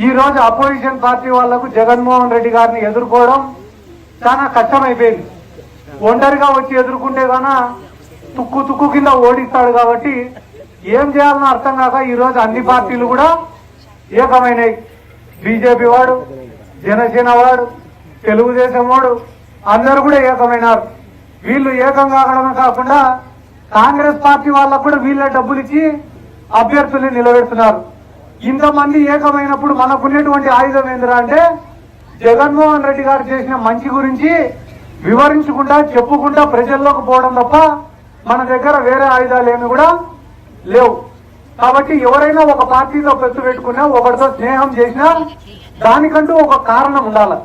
ఈ రోజు opposition party వాళ్ళకు జగన్మోహన్ రెడ్డి గారిని ఎదుర్కోవడం చాలా కష్టమైపోయింది. ఒంటరిగా వచ్చి ఎదుర్కొంటే గాన తుక్కు తుక్కు కింద ఓడిస్తాడు కాబట్టి ఏం చేయాలని అర్థం కాక ఈరోజు అన్ని పార్టీలు కూడా ఏకమైనాయి. బీజేపీ వాడు జనసేన వాడు తెలుగుదేశం వాడు అందరూ కూడా ఏకమైనారు. వీళ్ళు ఏకం కాకడమే కాకుండా కాంగ్రెస్ పార్టీ వాళ్ళకు కూడా వీళ్ళ డబ్బులు ఇచ్చి అభ్యర్థుల్ని నిలబెడుతున్నారు. ఇంతమంది ఏకమైనప్పుడు మనకున్నటువంటి ఆయుధం ఏందిరా అంటే జగన్మోహన్ రెడ్డి గారు చేసిన మంచి గురించి వివరించుకుంటా చెప్పుకుంటా ప్రజల్లోకి పోవడం తప్ప మన దగ్గర వేరే ఆయుధాలు ఏమి కూడా లేవు. కాబట్టి ఎవరైనా ఒక పార్టీతో పెత్తు పెట్టుకున్నా ఒకరితో స్నేహం చేసినా దానికంటూ ఒక కారణం ఉండాలి.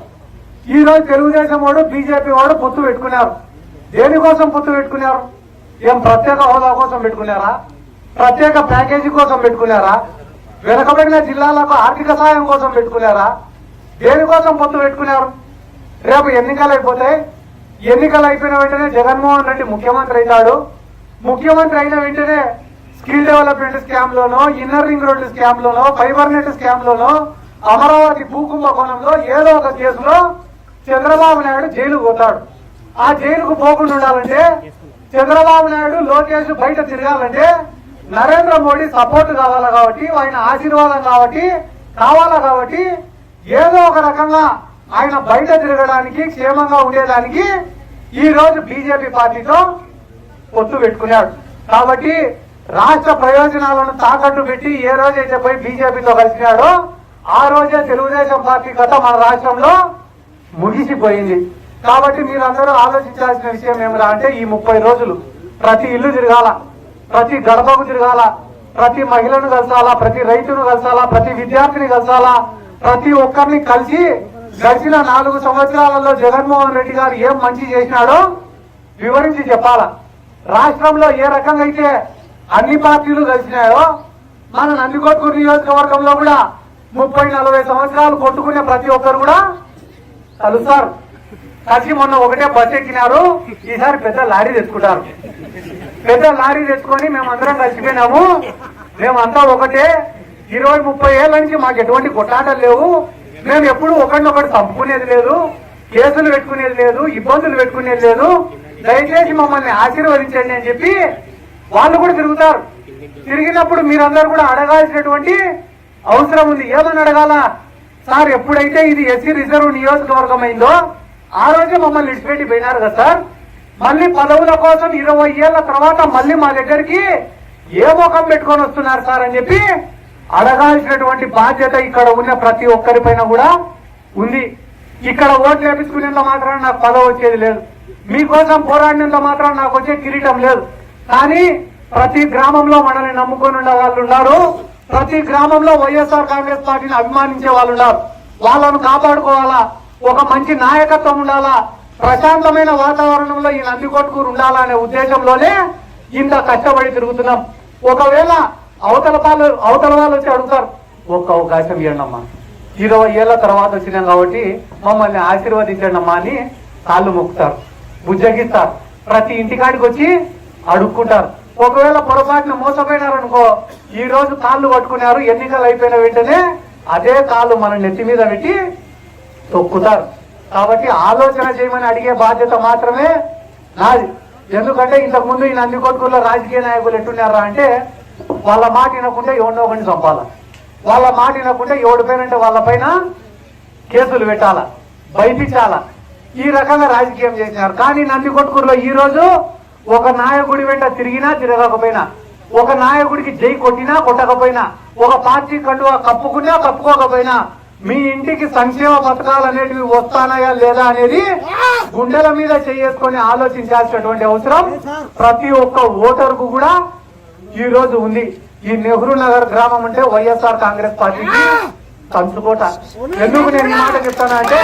ఈ రోజు తెలుగుదేశం వాడు బీజేపీ వాడు పొత్తు పెట్టుకున్నారు. దేనికోసం పొత్తు పెట్టుకున్నారు? ఏం ప్రత్యేక హోదా కోసం పెట్టుకున్నారా? ప్రత్యేక ప్యాకేజీ కోసం పెట్టుకున్నారా? వెనకబడిన జిల్లాలకు ఆర్థిక సాయం కోసం పెట్టుకున్నారా? దేనికోసం పొత్తు పెట్టుకున్నారు? రేపు ఎన్నికలు అయిపోతాయి ఎన్నికలు అయిపోయిన వెంటనే జగన్మోహన్ రెడ్డి ముఖ్యమంత్రి అవుతాడు. ముఖ్యమంత్రి అయిన వెంటనే స్కిల్ డెవలప్మెంట్ స్కామ్ లోనో ఇన్నర్ రింగ్ రోడ్డు స్కామ్ లోనో ఫైబర్ నెట్ స్కామ్ లోనో అమరావతి భూకుంభకోణంలో ఏదో ఒక కేసులో చంద్రబాబు నాయుడు జైలుకు పోతాడు. ఆ జైలుకు పోకుండా ఉండాలంటే చంద్రబాబు నాయుడు లోకేష్ బయట తిరగాలంటే నరేంద్ర మోడీ సపోర్ట్ కావాలా కాబట్టి ఆయన ఆశీర్వాదం కాబట్టి కావాలా కాబట్టి ఏదో ఒక రకంగా ఆయన బయట తిరగడానికి క్షేమంగా ఉండేదానికి ఈ రోజు బీజేపీ పార్టీతో పొత్తు పెట్టుకున్నాడు. కాబట్టి రాష్ట్ర ప్రయోజనాలను తాకట్టు పెట్టి ఏ రోజైతే పోయి బీజేపీతో కలిసినాడో ఆ రోజే తెలుగుదేశం పార్టీ కథ మన రాష్ట్రంలో ముగిసిపోయింది. కాబట్టి మీరందరూ ఆలోచించాల్సిన విషయం ఏమిరా అంటే ఈ ముప్పై రోజులు ప్రతి ఇల్లు తిరగాల. ప్రతి గడపకు తిరగాల ప్రతి మహిళను కలసాలా ప్రతి రైతును కలసాలా ప్రతి విద్యార్థిని కలసాలా ప్రతి ఒక్కరిని కలిసి గడిచిన నాలుగు సంవత్సరాలలో జగన్మోహన్ రెడ్డి గారు ఏం మంచి చేసినాడో వివరించి చెప్పాలా. రాష్ట్రంలో ఏ రకంగా అయితే అన్ని పార్టీలు కలిసినాయో మన నందికొట్కూరు నియోజకవర్గంలో కూడా ముప్పై నలభై సంవత్సరాలు కొట్టుకునే ప్రతి ఒక్కరు కూడా కలుస్తారు. కలిసి మొన్న ఒకటే బస్ ఎక్కినారు ఈసారి పెద్ద లారీ తెచ్చుకుంటారు. పెద్ద లారీ తెచ్చుకొని మేమందరం కలిసిపోయినాము. మేమంతా ఒకటే. ఇరవై ముప్పై ఏళ్ళ నుంచి మాకు ఎటువంటి కొట్లాటలు లేవు. మేము ఎప్పుడు ఒకరినొకటి చంపుకునేది లేదు కేసులు పెట్టుకునేది లేదు ఇబ్బందులు పెట్టుకునేది లేదు. దయచేసి మమ్మల్ని ఆశీర్వదించండి అని చెప్పి వాళ్ళు కూడా తిరుగుతారు. తిరిగినప్పుడు మీరందరూ కూడా అడగాల్సినటువంటి అవసరం ఉంది. ఏమని అడగాల? సార్ ఎప్పుడైతే ఇది ఎస్సీ రిజర్వ్ నియోజకవర్గం అయిందో ఆ రోజే మమ్మల్ని విడిచిపెట్టి పోయినారు కదా సార్. మళ్ళీ పదవుల కోసం ఇరవై ఏళ్ళ తర్వాత మళ్ళీ మా దగ్గరికి ఏ ముఖం పెట్టుకొని వస్తున్నారు సార్ అని చెప్పి అడగాల్సినటువంటి బాధ్యత ఇక్కడ ఉన్న ప్రతి ఒక్కరి పైన కూడా ఉంది. ఇక్కడ ఓట్లు వేపించుకునేంత మాత్రం నాకు పదవి వచ్చేది లేదు. మీకోసం పోరాడినంత మాత్రం నాకు వచ్చే కిరీటం లేదు. కానీ ప్రతి గ్రామంలో మనల్ని నమ్ముకొని ఉన్న వాళ్ళు ఉన్నారు. ప్రతి గ్రామంలో వైఎస్ఆర్ కాంగ్రెస్ పార్టీని అభిమానించే వాళ్ళు ఉన్నారు. వాళ్ళను కాపాడుకోవాలా? ఒక మంచి నాయకత్వం ఉండాలా? ప్రశాంతమైన వాతావరణంలో ఈ నందికొట్టుకూరు ఉండాలనే ఉద్దేశంలోనే ఇంత కష్టపడి తిరుగుతున్నాం. ఒకవేళ అవతల వాళ్ళు అవతల వాళ్ళు వచ్చి అడుగుతారు ఒక్క అవకాశం ఇవ్వండమ్మా ఇరవై ఏళ్ళ తర్వాత వచ్చినాం కాబట్టి మమ్మల్ని ఆశీర్వదించండమ్మా అని కాళ్ళు మొక్కుతారు బుజ్జగిస్తారు. ప్రతి ఇంటికాడికి వచ్చి అడుక్కుంటారు. ఒకవేళ పొరపాటున మోసపోయినారనుకో ఈ రోజు కాళ్ళు పట్టుకున్నారు ఎన్నికలు అయిపోయిన వెంటనే అదే కాళ్ళు మన నెత్తి మీద పెట్టి తొక్కుతారు. కాబట్టి ఆలోచన చేయమని అడిగే బాధ్యత మాత్రమే నాది. ఎందుకంటే ఇంతకుముందు ఈ నందికొట్కూరులో రాజకీయ నాయకులు ఎట్టున్నారా అంటే వాళ్ళ మాట వినకుంటే ఎవరినో ఒకటి చంపాల. వాళ్ళ మాట వినకుంటే ఎవడిపోయినంటే వాళ్ళ పైన కేసులు పెట్టాల భయపించాల ఈ రకంగా రాజకీయం చేసినారు. కానీ నందికొట్కూరులో ఈ రోజు ఒక నాయకుడి వెంట తిరిగినా తిరగకపోయినా ఒక నాయకుడికి జై కొట్టినా కొట్టకపోయినా ఒక పార్టీ కండువా కప్పుకున్నా కప్పుకోకపోయినా మీ ఇంటికి సంక్షేమ పథకాలు అనేటివి వస్తానాయా లేదా అనేది గుండెల మీద చేసుకొని ఆలోచించాల్సినటువంటి అవసరం. ప్రతి ఒక్క ఓటర్కు కూడా ఈ రోజు ఉంది. ఈ నెహ్రూ నగర్ గ్రామం అంటే వైఎస్ఆర్ కాంగ్రెస్ పార్టీకి కంచుకోట. ఎందుకు నేను ఈ మాట చెప్తానంటే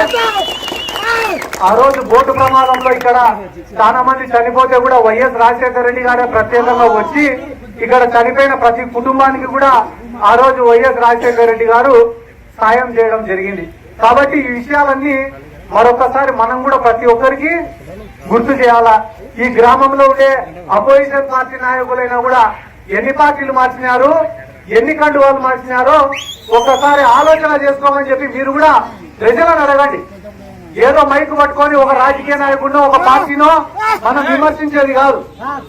ఆ రోజు బోటు ప్రమాదంలో ఇక్కడ చాలా మంది చనిపోతే కూడా వైఎస్ రాజశేఖర రెడ్డి గారే ప్రత్యేకంగా వచ్చి ఇక్కడ చనిపోయిన ప్రతి కుటుంబానికి కూడా ఆ రోజు వైఎస్ రాజశేఖర రెడ్డి గారు సాయం చేయడం జరిగింది. కాబట్టి ఈ విషయాలన్నీ మరొకసారి మనం కూడా ప్రతి ఒక్కరికి గుర్తు చేయాలా? ఈ గ్రామంలో ఉండే అపోజిషన్ పార్టీ నాయకులైనా కూడా ఎన్ని పార్టీలు మార్చినారు ఎన్ని కండువాలు మార్చినారో ఒక్కసారి ఆలోచన చేసుకోమని చెప్పి మీరు కూడా ప్రజలను అడగండి. ఏదో మైకు పట్టుకొని ఒక రాజకీయ నాయకుడినో ఒక పార్టీనో మనం విమర్శించేది కాదు.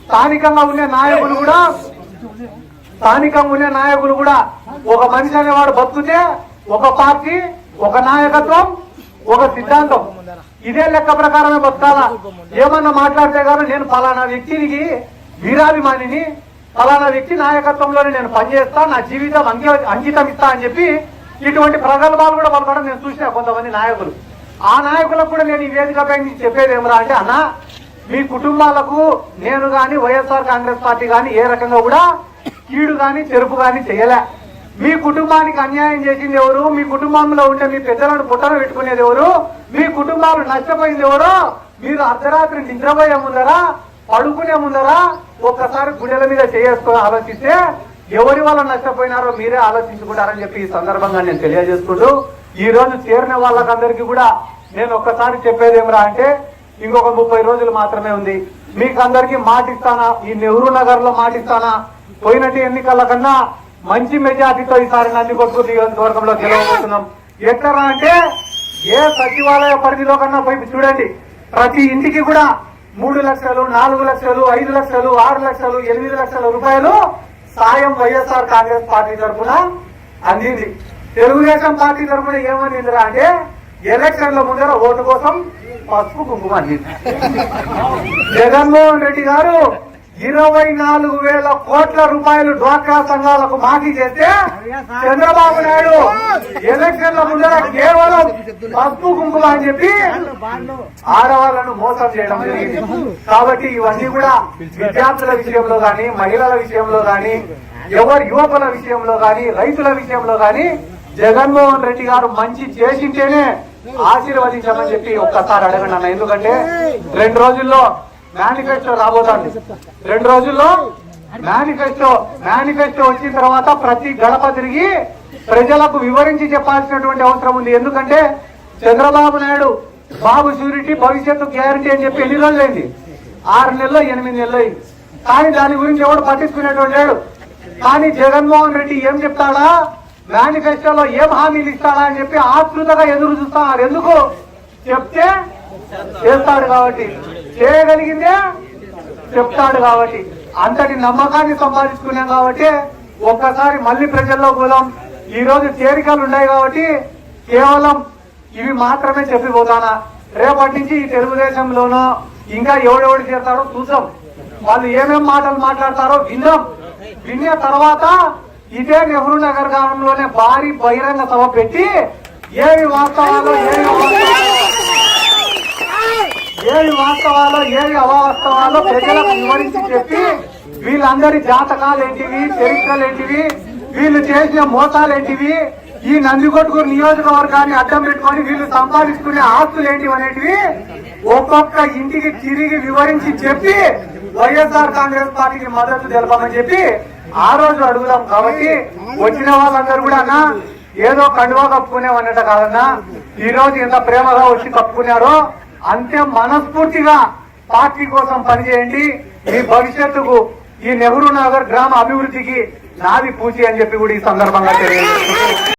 స్థానికంగా ఉండే నాయకులు కూడా స్థానికంగా ఉండే నాయకులు కూడా ఒక మనిషి అనేవాడు బతుకుతే ఒక పార్టీ ఒక నాయకత్వం ఒక సిద్ధాంతం. ఇదే లెక్క ప్రకారమే బతకాలా? ఏమన్నా మాట్లాడితే కానీ నేను ఫలానా వ్యక్తినికి వీరాభిమానిని ఫలానా వ్యక్తి నాయకత్వంలోనే నేను పనిచేస్తా నా జీవితం అంకి అంకితం ఇస్తా అని చెప్పి ఇటువంటి ప్రగల్భాలు కూడా పలకడం నేను చూసిన కొంతమంది నాయకులు. ఆ నాయకులకు కూడా నేను ఈ వేదికపై మీకు చెప్పేది ఏమరా అంటే అన్న మీ కుటుంబాలకు నేను కానీ వైఎస్ఆర్ కాంగ్రెస్ పార్టీ కానీ ఏ రకంగా కూడా కీడు కానీ చెరుపు కానీ చేయలే. మీ కుటుంబానికి అన్యాయం చేసింది ఎవరు? మీ కుటుంబంలో ఉండే మీ పెద్దలను పుట్టన పెట్టుకునేది ఎవరు? మీ కుటుంబాలు నష్టపోయింది ఎవరు? మీరు అర్ధరాత్రి నిద్రపోయే ముందరా పడుకునే ముందరా ఒక్కసారి గుండెల మీద చేసుకొని ఆలోచిస్తే ఎవరి వల్ల నష్టపోయినారో మీరే ఆలోచించుకుంటారని చెప్పి ఈ సందర్భంగా నేను తెలియజేసుకుంటూ ఈ రోజు చేరిన వాళ్ళకందరికీ కూడా నేను ఒక్కసారి చెప్పేది ఏమరా అంటే ఇంకొక ముప్పై రోజులు మాత్రమే ఉంది. మీకు అందరికీ మాటిస్తానా? ఈ నెహ్రూ నగర్లో మాటిస్తానా? పోయినట్టు ఎన్నికల కన్నా మంచి మెజార్టీతో ఈసారి నందికొట్టు నియోజకవర్గంలో గెలవబోతున్నాం. ఎట్లా అంటే ఏ సచివాలయ పరిధిలో కన్నా పోయి చూడండి. ప్రతి ఇంటికి కూడా మూడు లక్షలు నాలుగు లక్షలు ఐదు లక్షలు ఆరు లక్షలు ఎనిమిది లక్షల రూపాయలు సాయం వైఎస్ఆర్ కాంగ్రెస్ పార్టీ తరఫున అందింది. తెలుగుదేశం పార్టీ తరఫున ఏమనిందిరా అంటే ఎలక్షన్ల ముందర ఓటు కోసం పసుపు కుంకుమ అందింది. జగన్మోహన్ రెడ్డి గారు ఇరవై నాలుగు వేల కోట్ల రూపాయలు డ్వాక్రా సంఘాలకు మాఫీ చేస్తే చంద్రబాబు నాయుడు ఎలక్షన్ల ముందర కేవలం పసుపు కుంకుమ అని చెప్పి ఆడవాళ్ళను మోసం చేయడం జరిగింది. కాబట్టి ఇవన్నీ కూడా విద్యార్థుల విషయంలో గాని మహిళల విషయంలో గాని ఎవరి యువకుల విషయంలో గాని రైతుల విషయంలో గాని జగన్మోహన్ రెడ్డి గారు మంచి చేసింటేనే ఆశీర్వదించమని చెప్పి ఒక్కసారి అడగండి అన్న. ఎందుకంటే రెండు రోజుల్లో మేనిఫెస్టో రాబోతుంది. రెండు రోజుల్లో మేనిఫెస్టో మేనిఫెస్టో వచ్చిన తర్వాత ప్రతి గడప తిరిగి ప్రజలకు వివరించి చెప్పాల్సినటువంటి అవసరం ఉంది. ఎందుకంటే చంద్రబాబు నాయుడు బాబు షూరిటీ భవిష్యత్తు గ్యారంటీ అని చెప్పి ఎన్ని రోజులైంది? ఆరు నెలలు ఎనిమిది నెలలు అయింది. కానీ దాని గురించి ఎవడు పట్టించుకునేటువంటి లేడు కానీ జగన్మోహన్ రెడ్డి ఏం చెప్తాడా? మేనిఫెస్టోలో ఏం హామీలు ఇస్తాడా అని చెప్పి ఆతృతగా ఎదురు చూస్తున్నారు ఎందుకు? చెప్తే చేస్తాడు కాబట్టి. చేయగలిగిందే చెప్తాడు కాబట్టి. అంతటి నమ్మకాన్ని సంపాదించుకున్నాం కాబట్టి ఒక్కసారి మళ్ళీ ప్రజల్లో పోదాం. ఈ రోజు తేరికలు ఉన్నాయి కాబట్టి కేవలం ఇవి మాత్రమే చెప్పిపోతానా? రేపటి నుంచి ఈ తెలుగుదేశంలోనో ఇంకా ఎవడెవడు చేస్తారో చూసాం వాళ్ళు ఏమేం మాటలు మాట్లాడతారో విన్నాం. విన్న తర్వాత ఇదే నెహ్రూ నగర్ గ్రామంలోనే భారీ బహిరంగ సభ పెట్టి ఏమి వాస్తవాలు ఏమి ఏవి వాస్తవాలో ఏవి అవాస్తవాలో ప్రజలకు వివరించి చెప్పి వీళ్ళందరి జాతకాలు ఏంటివి చరిత్రలు ఏంటివి వీళ్ళు చేసిన మోసాలు ఏంటివి ఈ నందికొట్కూరు నియోజకవర్గాన్ని అడ్డం పెట్టుకొని వీళ్ళు సంపాదించుకునే ఆస్తులు ఏంటివి అనేటివి ఒక్కొక్క ఇంటికి తిరిగి వివరించి చెప్పి వైఎస్ఆర్ కాంగ్రెస్ పార్టీకి మద్దతు తెలపమని చెప్పి ఆ రోజు అడుగుదాం కాబట్టి వచ్చిన వాళ్ళందరూ కూడా అన్న ఏదో కండువా కప్పుకునేవన్నట కాదన్నా ఈ రోజు ఎంత ప్రేమగా వచ్చి కప్పుకున్నారో అంతే మనస్ఫూర్తిగా పార్టీ కోసం పనిచేయండి. మీ భవిష్యత్తుకు ఈ నెహ్రూ నగర్ గ్రామ అభివృద్ధికి నాది పూచి అని చెప్పి కూడా ఈ సందర్భంగా తెలియజేస్తున్నాను.